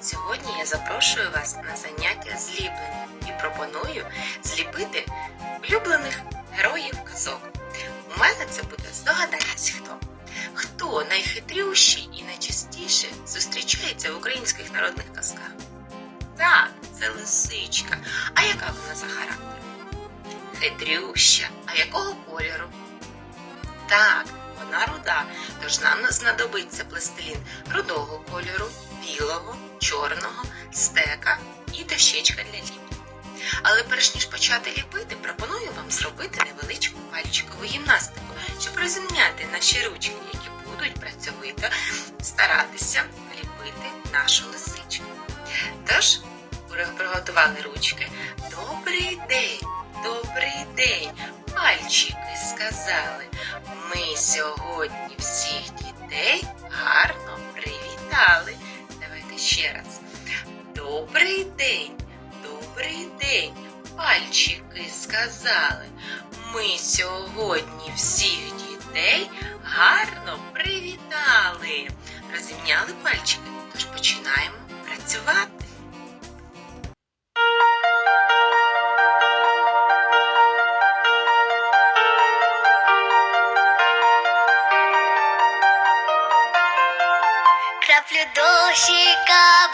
Сьогодні я запрошую вас на заняття зліплення і пропоную зліпити улюблених героїв казок. У мене це буде здогадатись хто. Хто найхитрющий і найчастіше зустрічається в українських народних казках? Так, це лисичка. А яка вона за характером? Хитрюща. А якого кольору? Так, вона руда, тож нам знадобиться пластилін рудого кольору, білого, чорного, стека і дощечка для ліпки. Але перш ніж почати ліпити, пропоную вам зробити невеличку пальчикову гімнастику, щоб розімняти наші ручки, які будуть працьовито старатися ліпити нашу лисичку. Тож, приготували ручки. Добрий день, добрий день, пальчики сказали. Ми сьогодні всіх дітей гарно привітали. Давайте ще раз. Добрий день, добрий день, пальчики сказали. Ми сьогодні всіх дітей гарно привітали. Розімняли пальчики, тож починаємо працювати. Краплю дощика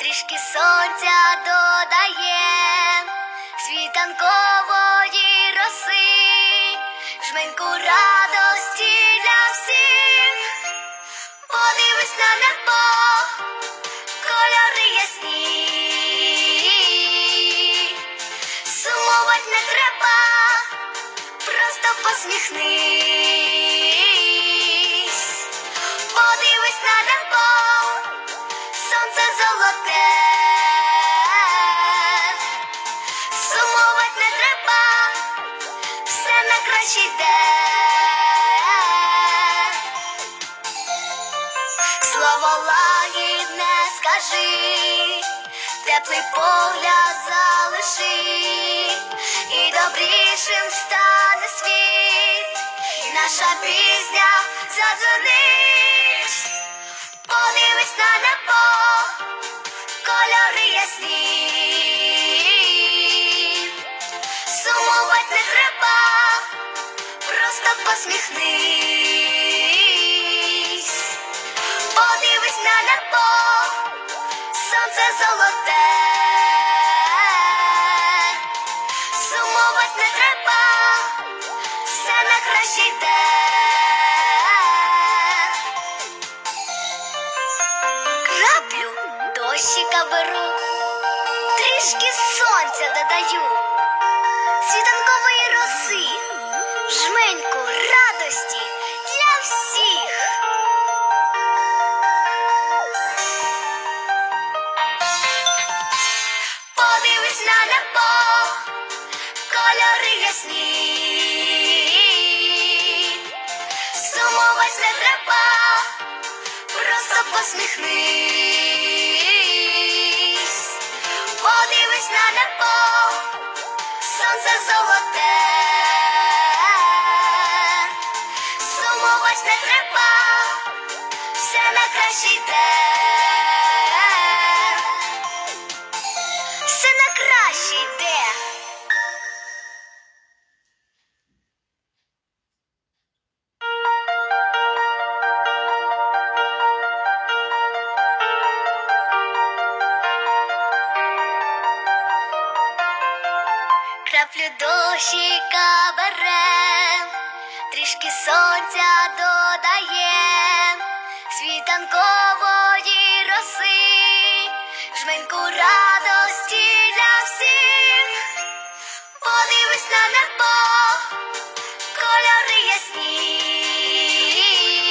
трішки сонця додає, світанкової роси, жменьку радості для всіх. Подивись на небо, кольори ясні. Сумувати не треба, просто посміхнись. На небо, сонце золоте. Сумувати не треба, все на краще йде. Слово лагідне скажи, теплий погляд залиши, і добрішим стане світ, наша пісня задзвонить. Подивись на небо, кольори ясні. Сумувати не треба, просто посміхнись. Беру, трішки сонця додаю, світанкової роси, жменьку радості для всіх. Подивись на небо, кольори ясні. Сумувати не треба, просто посміхнись. Подивись на небо, сонце золоте. Сумувати не треба, все на краще йде. Краплю дощика берем, трішки сонця додаєм, світанкової роси, жменьку радості для всіх. Подивись на небо, кольори ясні.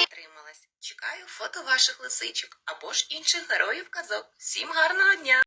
Трималась. Чекаю фото ваших лисичок або ж інших героїв казок. Всім гарного дня!